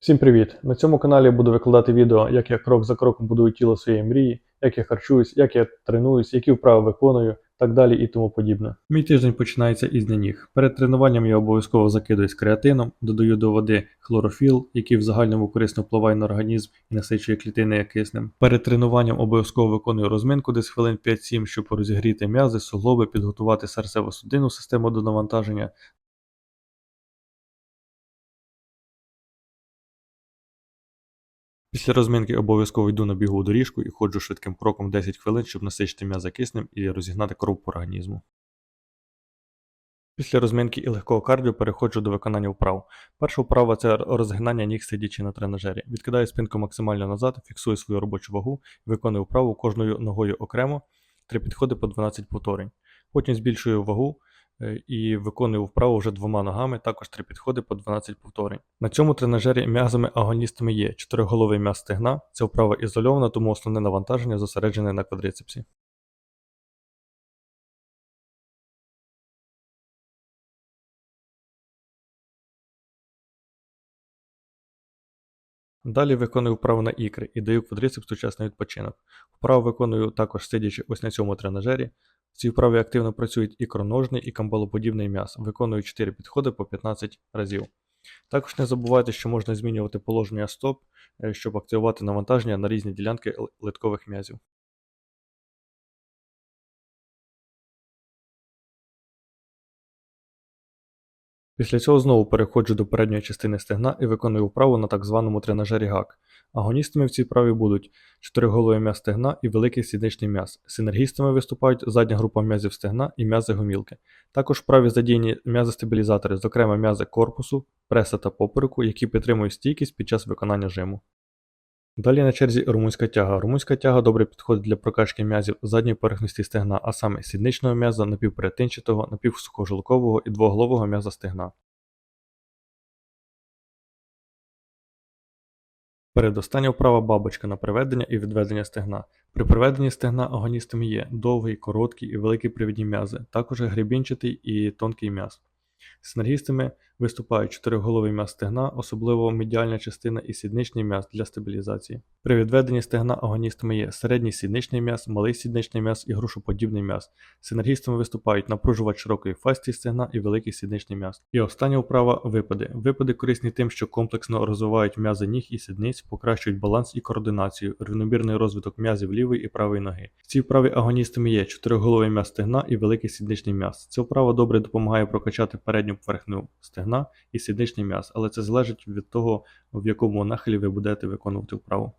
Всім привіт! На цьому каналі я буду викладати відео, як я крок за кроком будую тіло своєї мрії, як я харчуюсь, як я тренуюсь, які вправи виконую, так далі і тому подібне. Мій тиждень починається із ніг. Перед тренуванням я обов'язково закидуюсь креатином, додаю до води хлорофіл, який в загальному корисно впливає на організм і насичує клітини киснем. Перед тренуванням обов'язково виконую розминку десь хвилин 5-7, щоб розігріти м'язи, суглоби, підготувати серцево-судинну систему до навантаження, Після розминки обов'язково йду на бігову доріжку і ходжу швидким кроком 10 хвилин, щоб насичити м'язи киснем і розігнати кров по організму. Після розминки і легкого кардіо переходжу до виконання вправ. Перша вправа це розгинання ніг сидячи на тренажері. Відкидаю спинку максимально назад, фіксую свою робочу вагу, виконую вправу кожною ногою окремо, три підходи по 12 повторень. Потім збільшую вагу і виконую вправу вже двома ногами, також три підходи по 12 повторень. На цьому тренажері м'язами агоністами є чотириголовий м'яз стегна. Ця вправа ізольована, тому основне навантаження зосереджене на квадрицепсі. Далі виконую вправу на ікри і даю квадрицепс сучасний відпочинок. Вправу виконую також сидячи ось на цьому тренажері. Цій вправі активно працюють і кроножний, і камбалоподібний м'яз. виконують 4 підходи по 15 разів. Також не забувайте, що можна змінювати положення стоп, е, щоб активувати навантаження на різні ділянки литкових м'язів. Після цього знову переходжу до передньої частини стегна і виконую вправу на так званому тренажері гак. Агоністами в цій вправі будуть чотириголовий м'яз стегна і великий сідничний м'яз. Синергістами виступають задня група м'язів стегна і м'язи гомілки. Також праві задіяні м'язи-стабілізатори, зокрема м'язи корпусу, преса та попереку, які підтримують стійкість під час виконання жиму. Далі на черзі румунська тяга. Румунська тяга добре підходить для прокачки м'язів задньої поверхності стегна, а саме сідничного м'яза, напівперетинчатого, напівсухожилкового і двоголового м'яза стегна. Передостання вправа бабочка на приведення і відведення стегна. При приведенні стегна агоністами є довгий, короткий і великий привідні м'язи, також гребінчатий і тонкий м'яз. Синергістами виступають чотириголовий м'яз стегна, особливо медіальна частина і сідничний м'яз для стабілізації. При відведенні стегна агоністами є середній сідничний м'яз, малий сідничний м'яз і грушоподібний м'яз. Синергістами виступають напружувач широкої фасції стегна і великий сідничний м'яз. І остання вправа випади. Випади корисні тим, що комплексно розвивають м'язи ніг і сідниць, покращують баланс і координацію, рівномірний розвиток м'язів лівої і правої ноги. В цій вправі агоністами є чотириголовий м'яз стегна і великий сідничний м'яз. Ця вправа добре допомагає прокачати передню поверхню стегна і сідничний м'яз, але це залежить від того, в якому нахилі ви будете виконувати вправу.